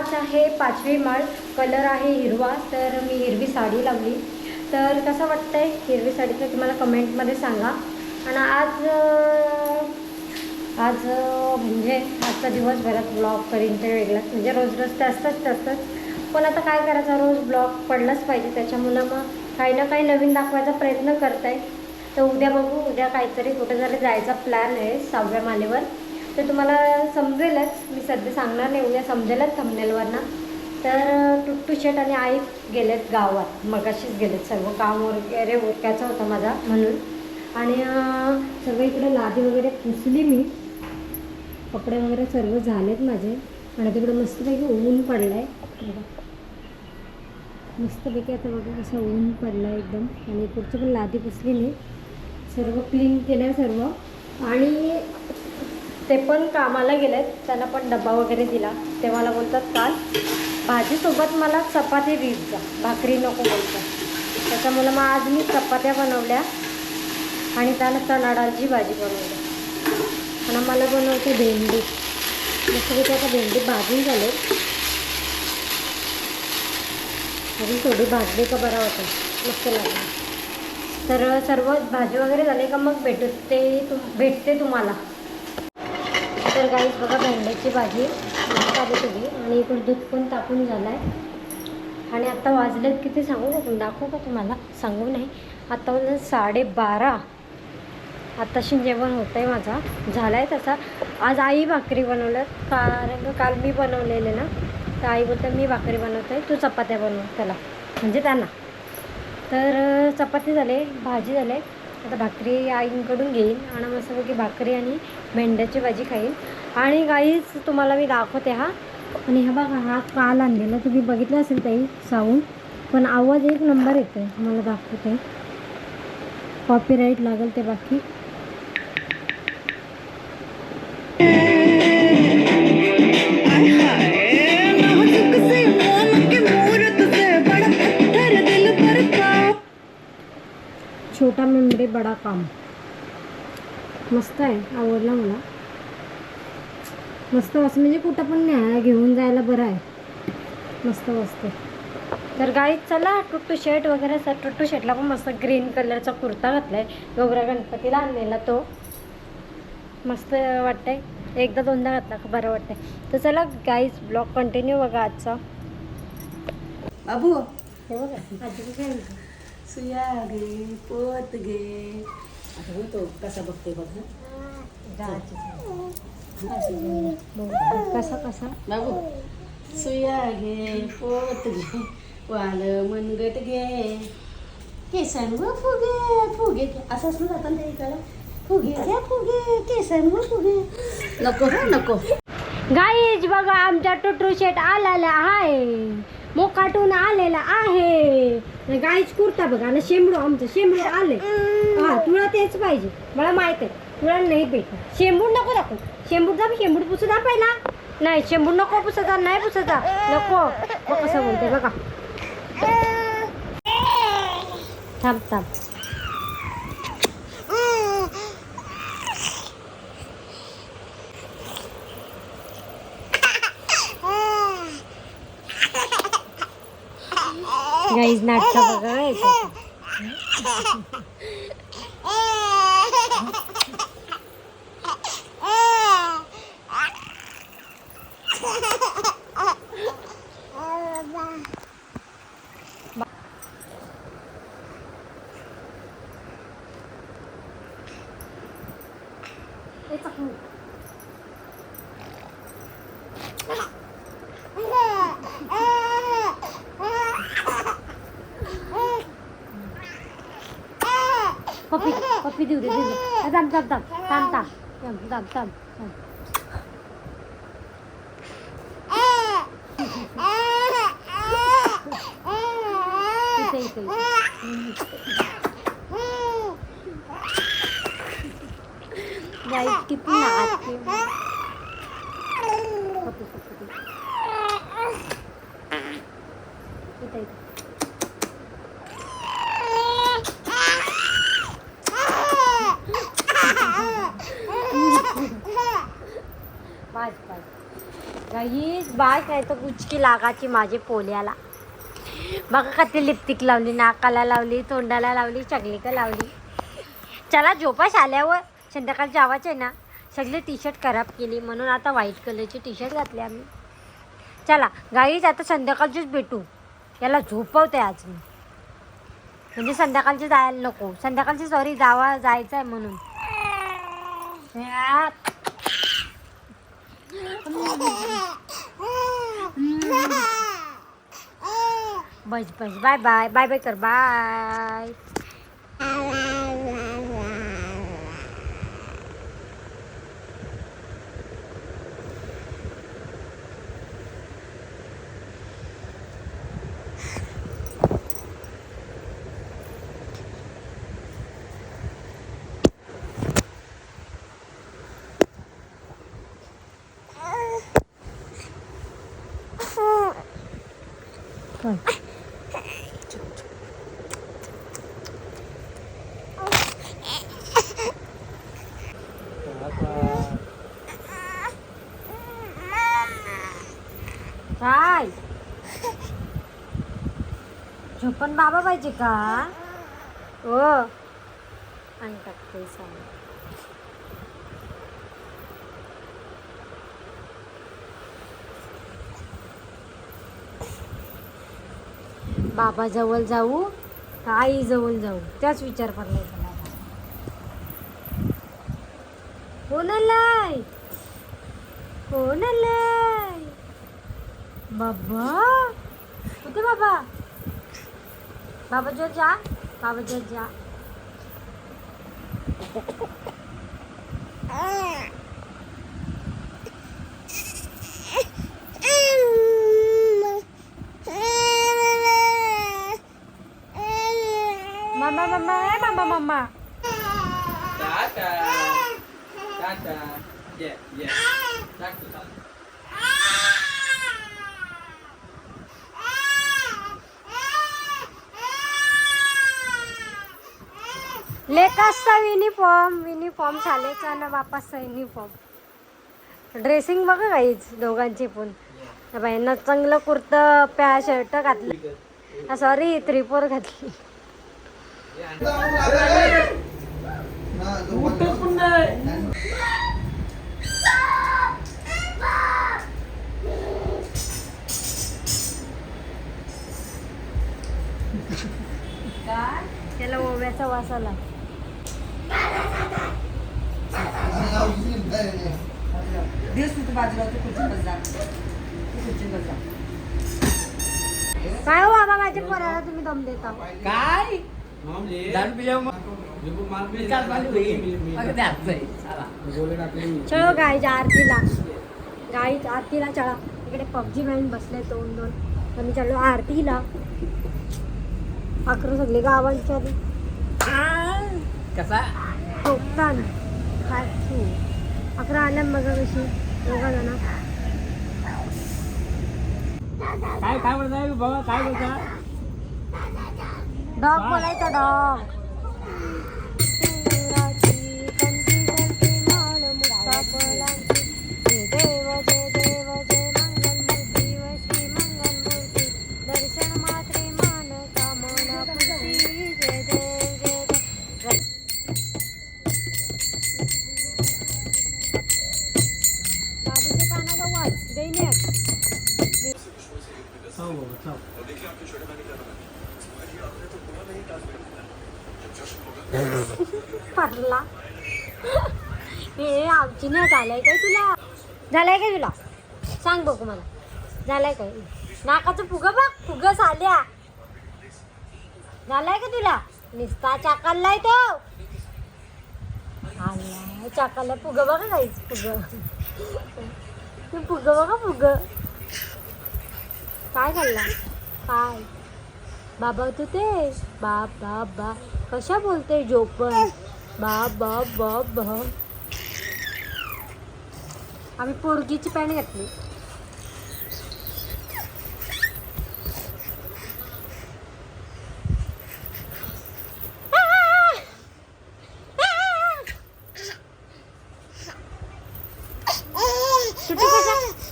तर आज आहे पाचवी माळ कलर आहे हिरवा तर मी हिरवी साडी लावली. तर कसं वाटतंय हिरवी साडी तर तुम्हाला कमेंटमध्ये सांगा. आणि आज आज म्हणजे आजचा दिवसभरात ब्लॉग करीन ते वेगळाच. म्हणजे रोज रोज ते असतंच ते असतंच. पण आता काय करायचं रोज ब्लॉग पडलाच पाहिजे. त्याच्यामुळं मग काही ना काही नवीन दाखवायचा प्रयत्न करत आहे तर उद्या बघू उद्या काहीतरी कुठे जरी जायचा प्लॅन आहे सहाव्या मालेवर. तर तुम्हाला समजेलच मी सध्या सांगणार नाही उद्या समजेलच थंबनेलवरनं तर टुट्टू शेट आणि आई गेलेत गावात मगाशीच गेलेत सर्व काम वगैरे ओरक्याचा होता माझा म्हणून. आणि सर्व इकडे लादी वगैरे पुसली मी. कपडे वगैरे सर्व झालेत माझे. आणि तिकडे मस्तपैकी ऊन पडलं आहे मस्तपैकी आता बघा कसं ऊन पडलं आहे एकदम. आणि पुढचं पण लादी पुसली मी. सर्व क्लीन केलं सर्व. आणि ते पण कामाला गेलेत. त्यांना पण डबा वगैरे दिला. ते मला बोलतात काल भाजीसोबत मला चपाती देत जा. भाकरी नको बोलतात. त्याच्यामुळं मग आज मी चपात्या बनवल्या आणि त्याला चणा डाळची भाजी बनवली. आणि मला बनवते भेंडी. मस्तपैकी आता भेंडी भाजून झाले. अजून थोडी भाजली का बरा होता मस्त लागला. तर सर्व भाजी वगैरे झाली का मग भेटते तुम भेटते तुम्हाला. तर गाईस बघा भेंड्याची भाजी. मस्त आली आणि इकडे दूध पण तापून झालं आहे आणि आत्ता वाजलेत किती सांगू का दाखवू का तुम्हाला? सांगू नाही. आत्ता वाजले साडेबारा. आत्ताशी जेवण होतं आहे माझा. झाला आहे तसा. आज आई भाकरी बनवलं कारण काल मी बनवलेले ना तर आई बोलते मी भाकरी बनवते तू चपात्या बनव त्याला. म्हणजे त्यांना. तर चपाती झाले भाजी झाले. आता भाकरी आईंकडून घेईन. आणि मस्तपैकी भाकरी आणि भेंड्याची भाजी खाईन. आणि काहीच तुम्हाला मी दाखवते हा. आणि हा बघा हा काल आणलेला तुम्ही बघितलं असेल ताई साऊंड. पण आवाज एक नंबर येतो आहे तुम्हाला दाखवते. कॉपीराईट लागेल ते बाकी. छोटा मेमरी बडा काम. मस्त आहे आवडला मला. मस्त असं म्हणजे कुठं पण न्यायला घेऊन जायला बरं आहे. मस्त मस्त. तर गाई चला टुट्टू शर्ट वगैरे सर टुट्टू शर्टला पण मस्त ग्रीन कलरचा कुर्ता घातला आहे गौरा गणपतीला आणलेला तो. मस्त वाटतंय. एकदा दोनदा घातला का बरं वाटतंय. तर चला गाईज ब्लॉग कंटिन्यू बघा आजचा. हे म्हणते? सुया गे पोत गे. आता तो कसा बघते. बघू. कसा कसा? बाबू सुया घे पोत घे वाल मनगट घे. केसन व फुगे फुगे. असं असं जातं ना इकडं फुगे घ्या फुगे केसन व फुगे. नको हा नको. गाईज बघा आमचा टुटू शेट आलेला आहे. मोकाटून आलेला आहे. गाईच कुर्ता बघा ना शेंबडू आमचं शेंबडू आले हा तुला तेच पाहिजे. मला माहीत आहे. तुला नाही भेटत शेंबूड नको दाखव. शेंबूड जा शेंबूड पुसू जा पहिला. नाही शेंबूड नको पुसता नाही पुसता नको. मग कसं बोलते बघा. थांब थांब. गाईज नाटकं बघा याच्यात. ए, चाकू. पप्पी पप्पी देऊ दे देऊ दे थांब थांब थांब थांब थांब थांब थांब थांब थांब इथे इथे गाई किती नाचते पप्पी पप्पी दे. इथे इथे पाच बघा हीच बाय काय तर गुचकी लागाची माझे पोल्याला. बघा का ती लिपस्टिक लावली नाकाला लावली तोंडाला लावली चकलिका लावली. चला झोपाश आल्यावर संध्याकाळची आवाज आहे ना सगळे टी शर्ट खराब केली. म्हणून आता व्हाईट कलरची टी शर्ट घातली आम्ही. चला गाईच आता संध्याकाळचीच भेटू. याला झोपवते आज मी. म्हणजे संध्याकाळची जायला नको. संध्याकाळची सॉरी जावा जायचं आहे म्हणून બસ બસ બાય બાય બાય બાય કર બાય बाय काय झोपण बाबा पाहिजे का हो आणि टाकते सांग बाबा जवळ जाऊ का आई जवळ जाऊ. त्याच विचार पडलाय मला. कोण आलाय कोण आलाय बाबा? कुठे बाबा? बाबा जो जा. बाबा जो जा. Tata. Yeah, yeah. Tata. लेकासचा युनिफॉर्म युनिफॉर्म शाळेचा ना बापासचा युनिफॉर्म ड्रेसिंग बघा काहीच दोघांची पण बाईंना चांगलं कुर्तं पॅ शर्ट घातलं सॉरी त्रिपोर घातली काय हो बाबा माझ्या पोराला तुम्ही दम देता? काय? दारू चला. चलो. गाईच्या आरतीला. गाईच आरतीला चला. इकडे पबजी मॅन बसले दोन दोन. तर मी चाललो आरतीला. अकरा सगळे गावांच्या कसा? ठोकतान काय? तू. अकरा आल्या बघा कशी? दोघा जण काय काय म्हणताय बाबा? काय बोलता? डॉग बोलायचा डॉग हे नाही झालंय काय तुला? झालंय काय तुला? सांग बघू मला. झालंय काय? नाकाचं फुग बघ फुग झाल्या. झालाय का तुला? निस्ता चाकललाय तो. आलाय चाकलला फुग बघा काहीच फुग. फुग बघा फुग. काय खाल्ला काय? बाबा तू ते बाप बाप बा कशा बोलते जोपण? बाप बाप बाप बाप. आम्ही पोरगीची पॅन्ट घातली.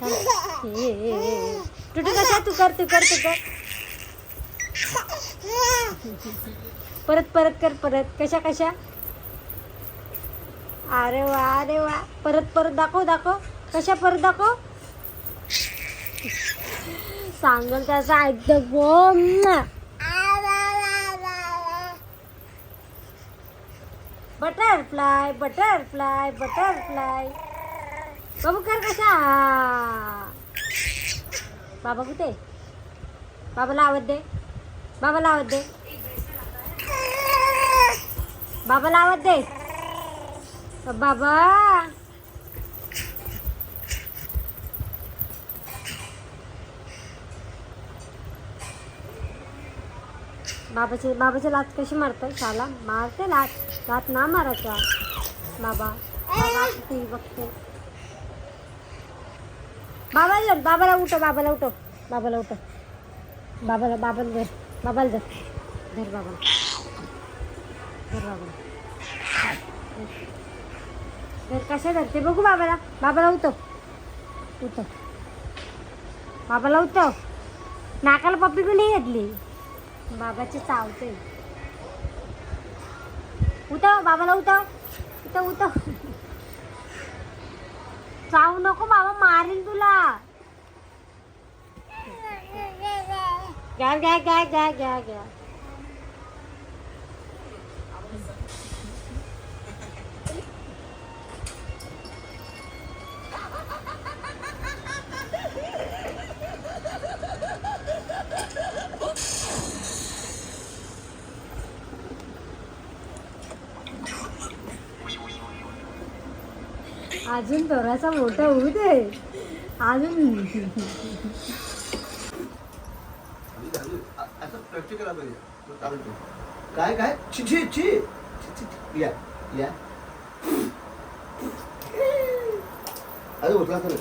थांब. ये, टुटू तू कर तू कर तू कर. परत परत कर परत. कशा कशा? अरे वा अरे वा. परत परत दाखव दाखव. कशा परत दाखव? सांगल त्याचा ऐकतं गो बटरफ्लाय बटरफ्लाय बटरफ्लाय बाबू कर कशा. बाबा कुठे? बाबाला आवाज दे. बाबाला आवाज दे. बाबाला आवाज दे. बाबा. बाबाचे बाबाची लात कशी मारतात शाला मारते लात. लात ना मारायचा बाबा बाबा टी व्ही बघते. बाबा धर. बाबाला उठव बाबाला उठव. बाबाला उठव. बाबाला बाबाला धर. बाबाला धर. धर बाबाला. धर बाबाला. धर. कशा धरते? बघू बाबाला. बाबाला उठव. उठव. बाबाला उठव. नाकाला पप्पी पण नाही घेतली? बाबाची चावते. उत बाबाला उठव. उठव उठव. चावू नको बाबा मारेल तुला. घ्या घ्या घ्या घ्या घ्या घ्या. अजून थोडासा मोठा होऊ दे. अजून. असं प्रॅक्टिकल पाहिजे तो चालतो काय काय छी छी. या या. अरे उठला दे.